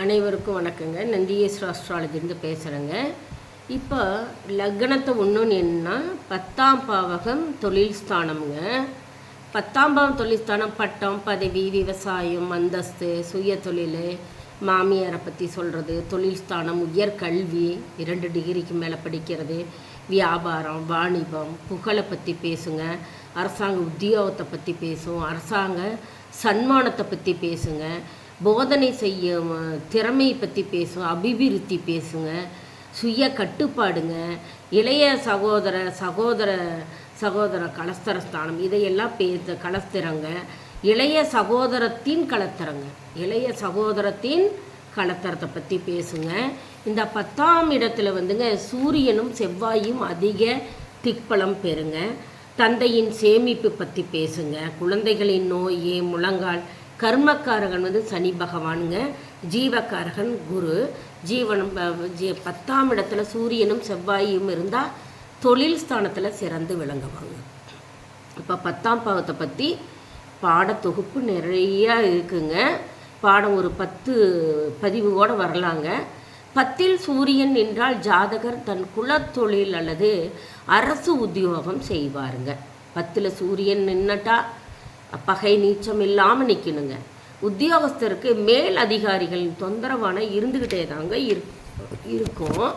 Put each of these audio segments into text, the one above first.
அனைவருக்கும் வணக்கங்க. நந்தியேஸ்வர அஸ்ட்ராலஜிலேருந்து பேசுகிறேங்க இப்போ லக்னத்தை ஒன்றுன்னு என்னன்னா பத்தாம் பாவகம் தொழில் ஸ்தானம்ங்க. பத்தாம் பாவம் தொழில் ஸ்தானம் பட்டம் பதவி விவசாயம் அந்தஸ்து சுய தொழில் மாமியாரை பற்றி சொல்கிறது தொழில் ஸ்தானம் உயர்கல்வி இரண்டு டிகிரிக்கு மேலே படிக்கிறது வியாபாரம் வாணிபம் புகழை பற்றி பேசுங்க. அரசாங்க உத்தியோகத்தை பற்றி பேசும் அரசாங்க சன்மானத்தை பற்றி பேசுங்க. போதனை செய்யும் திறமையை பற்றி பேசும் அபிவிருத்தி பேசுங்க சுய கட்டுப்பாடுங்க இளைய சகோதர சகோதர சகோதர கலஸ்தர ஸ்தானம் இதையெல்லாம் பே கலஸ்திரங்க. இளைய சகோதரத்தின் கலத்தரங்க இளைய சகோதரத்தின் கலத்தரத்தை பற்றி பேசுங்க. இந்த பத்தாம் இடத்துல வந்துங்க சூரியனும் செவ்வாயும் அதிக திக்பலம் பெறுங்க. தந்தையின் சேமிப்பு பற்றி பேசுங்க. குழந்தைகளின் நோய் முழங்கால் கர்மக்காரகன் வந்து சனி பகவானுங்க. ஜீவக்காரகன் குரு. ஜீவனம் பத்தாம் இடத்துல சூரியனும் செவ்வாயும் இருந்தால் தொழில் ஸ்தானத்தில் சிறந்து விளங்குவாங்க. இப்போ பத்தாம் பாவத்தை பற்றி பாடத்தொகுப்பு நிறையா இருக்குங்க. பாடம் ஒரு பத்து பதிவுகோடு வரலாங்க. பத்தில் சூரியன் என்றால் ஜாதகர் தன் குலத்தொழில் அல்லது அரசு உத்தியோகம் செய்வாருங்க. பத்தில் சூரியன் நின்னட்டா பகை நீச்சம் இல்லாமல் நிற்கணுங்க உத்தியோகஸ்தருக்கு மேல் அதிகாரிகளின் தொந்தரவான இருந்துக்கிட்டே தாங்க இரு- இருக்கும்.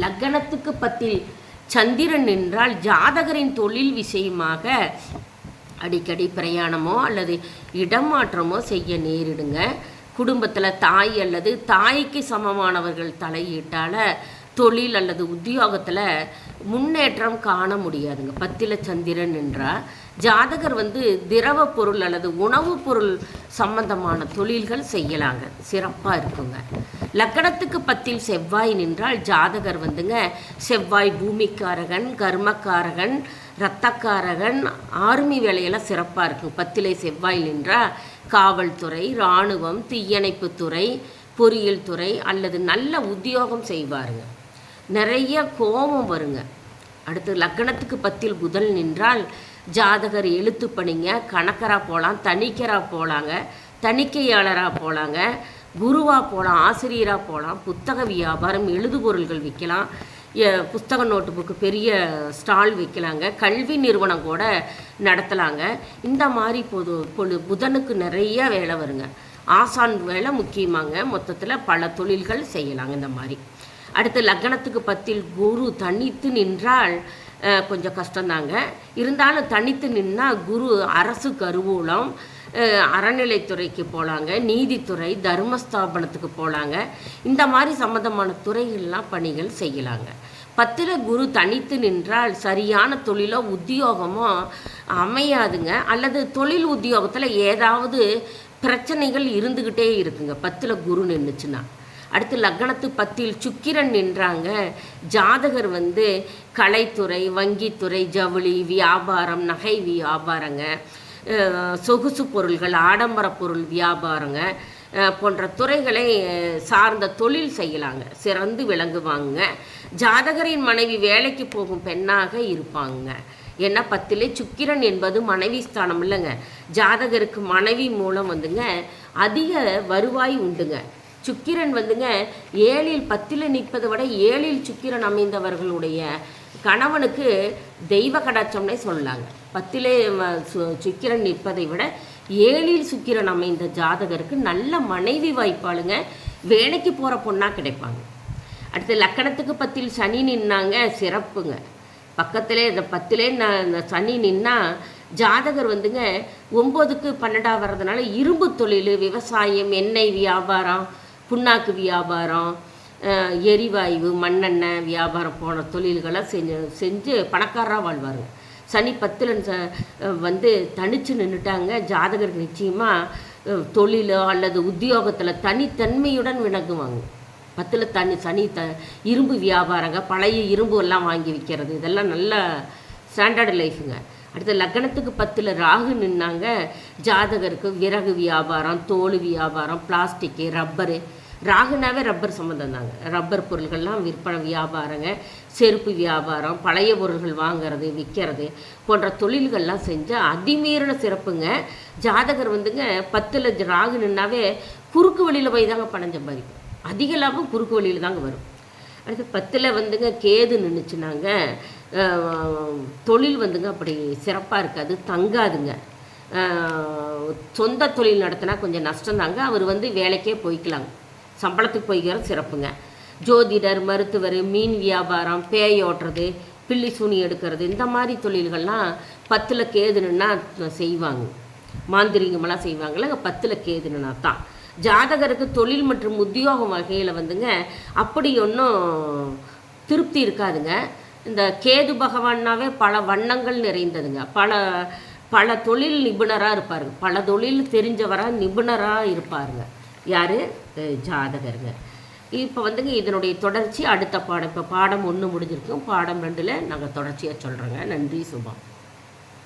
லக்னத்துக்கு பத்தில் சந்திரன் என்றால் ஜாதகரின் தொழில் விஷயமாக அடிக்கடி பிரயாணமோ அல்லது இடமாற்றமோ செய்ய நேரிடுங்க. குடும்பத்தில் தாய் அல்லது தாய்க்கு சமமானவர்கள் தலையீட்டால் தொழில் அல்லது உத்தியோகத்தில் முன்னேற்றம் காண முடியாதுங்க. பத்தில சந்திரன் என்றால் ஜாதகர் வந்து திரவ பொருள் அல்லது உணவுப் பொருள் சம்பந்தமான தொழில்கள் செய்யலாங்க. சிறப்பாக இருக்குங்க. லக்கணத்துக்கு பத்தில் செவ்வாய் நின்றால் ஜாதகர் வந்துங்க செவ்வாய் பூமிக்காரகன் கர்மக்காரகன் இரத்தக்காரகன் ஆர்மி வேலையெல்லாம் சிறப்பாக இருக்கும் பத்திலை செவ்வாய் நின்றால் காவல்துறை இராணுவம் தீயணைப்புத்துறை பொறியியல் துறை அல்லது நல்ல உத்தியோகம் செய்வாருங்க. நிறைய கோபம் வருங்க. அடுத்து லக்கணத்துக்கு பத்தில் புதன் நின்றால் ஜாதகர் எழுத்து பணிங்க கணக்கராக போகலாம் தணிக்கராக போகலாங்க தணிக்கையாளராக போகலாங்க குருவாக போகலாம் ஆசிரியராக போகலாம் புத்தக வியாபாரம் எழுதுபொருள்கள் விற்கலாம் எ- புஸ்தக நோட்டு புக்கு பெரிய ஸ்டால் வைக்கலாங்க கல்வி நிறுவனம் கூட நடத்தலாங்க. இந்த மாதிரி பொது பொழு புதனுக்கு நிறைய வேலை வருங்க. ஆசான் வேலை முக்கியமாங்க. மொத்தத்தில் பல தொழில்கள் செய்யலாங்க இந்த மாதிரி. அடுத்து லக்னத்துக்கு பத்தில் குரு தனித்து நின்றால் கொஞ்சம் கஷ்டந்தாங்க இருந்தாலும் தனித்து நின்னால் குரு அரசு கருவூலம் அறநிலைத்துறைக்கு போகலாங்க நீதித்துறை தர்மஸ்தாபனத்துக்கு போகலாங்க இந்த மாதிரி சம்மந்தமான துறைகள்லாம் பணிகள் செய்யலாங்க. பத்தில் குரு தனித்து நின்றால் சரியான தொழிலோ உத்தியோகமோ அமையாதுங்க. அல்லது தொழில் உத்தியோகத்தில் ஏதாவது பிரச்சனைகள் இருந்துக்கிட்டே இருக்குங்க. பத்தில் குரு நின்றுச்சுன்னா அடுத்து லக்னத்து பத்தில் சுக்கிரன் நின்றாங்க. ஜாதகர் வந்து கலைத்துறை வங்கித்துறை ஜவுளி வியாபாரம் நகை வியாபாரங்க. சொகுசு பொருள்கள் ஆடம்பர பொருள் வியாபாரங்க. போன்ற துறைகளை சார்ந்த தொழில் செய்யலாங்க. சிறந்து விளங்குவாங்க. ஜாதகரின் மனைவி வேலைக்கு போகும் பெண்ணாக இருப்பாங்க. ஏன்னா பத்திலே? சுக்கிரன் என்பது மனைவி ஸ்தானம் இல்லைங்க. ஜாதகருக்கு மனைவி மூலம் வந்துங்க அதிக வருவாய் உண்டுங்க. சுக்கிரன் வந்துங்க ஏழில் பத்தில் நிற்பதை விட ஏழில் சுக்கிரன் அமைந்தவர்களுடைய கணவனுக்கு தெய்வ கடாட்சம்னே சொல்லலாங்க. பத்திலே சு- சுக்கிரன் நிற்பதை விட ஏழில் சுக்கிரன் அமைந்த ஜாதகருக்கு நல்ல மனைவி வாய்ப்பாளுங்க. வேலைக்கு போகிற பொண்ணாக கிடைப்பாங்க. அடுத்து லக்கணத்துக்கு பத்தில் சனி நின்னாங்க சிறப்புங்க. பக்கத்திலே இந்த பத்திலே நான் இந்த சனி நின்னா ஜாதகர் வந்துங்க ஒம்போதுக்கு பன்னெண்டாக வர்றதுனால இரும்பு தொழில் விவசாயம் எண்ணெய் வியாபாரம் புண்ணாக்கு வியாபாரம் எரிவாயு மண்ணெண்ணெய் வியாபாரம் போன தொழில்களை செஞ்சு செஞ்சு பணக்காரராக வாழ்வாருங்க சனி பத்தில் வந்து தனித்து நின்றுட்டாங்க ஜாதகருக்கு நிச்சயமாக தொழிலோ அல்லது உத்தியோகத்தில் தனித்தன்மையுடன் விளங்குவாங்க பத்தில் தனி சனி த இரும்பு வியாபாரங்க பழைய இரும்பு எல்லாம் வாங்கி விற்கிறது இதெல்லாம் நல்ல ஸ்டாண்டர்டு லைஃபுங்க அடுத்து லக்னத்துக்கு பத்தில் ராகு நின்னாங்க. ஜாதகருக்கு விறகு வியாபாரம் தோல் வியாபாரம் பிளாஸ்டிக்கு ரப்பரு ராகுனாவே ரப்பர் சம்மந்தம் தாங்க. ரப்பர் பொருள்கள்லாம் விற்பனை வியாபாரங்க. செருப்பு வியாபாரம் பழைய பொருள்கள் வாங்கிறது விற்கிறது போன்ற தொழில்கள்லாம் செஞ்சால் அதிமீறின சிறப்புங்க. ஜாதகர் வந்துங்க பத்தில் ராகு நின்னாவே குறுக்கு வழியில் போய் தாங்க பணம் சம்பாதிக்கும். அதிக லாபம் குறுக்கு வழியில் தாங்க வரும். அடுத்து பத்தில் வந்துங்க கேது நின்றுச்சுனாங்க தொழில் வந்துங்க அப்படி சிறப்பாக இருக்காது தங்காதுங்க. சொந்த தொழில் நடத்தினா கொஞ்சம் நஷ்டம்தாங்க அவர் வந்து வேலைக்கே போய்க்கலாங்க. சம்பளத்துக்கு போய்க்கிறது சிறப்புங்க. ஜோதிடர் மருத்துவர் மீன் வியாபாரம் பேய் ஓட்டுறது பில்லி சூனி எடுக்கிறது இந்த மாதிரி தொழில்கள்லாம் பத்தில் கேதுனுன்னா செய்வாங்க. மாந்திரிகமெல்லாம் செய்வாங்கல்ல பத்தில் கேதுனுனா தான். ஜாதகருக்கு தொழில் மற்றும் உத்தியோகம் வகையில் வந்துங்க அப்படி ஒன்றும் திருப்தி இருக்காதுங்க. இந்த கேது பகவான்னாவே பல வண்ணங்கள் நிறைந்ததுங்க. பல பல தொழில் நிபுணராக இருப்பாருங்க. பல தொழில் தெரிஞ்சவராக நிபுணராக இருப்பாருங்க. யார்? ஜாதகருங்க. இப்போ வந்துங்க இதனுடைய தொடர்ச்சி அடுத்த பாடம். இப்போ பாடம் ஒன்று முடிஞ்சிருக்கும். பாடம் ரெண்டில் நாங்கள் தொடர்ச்சியாக சொல்கிறோங்க நன்றி சுபம்.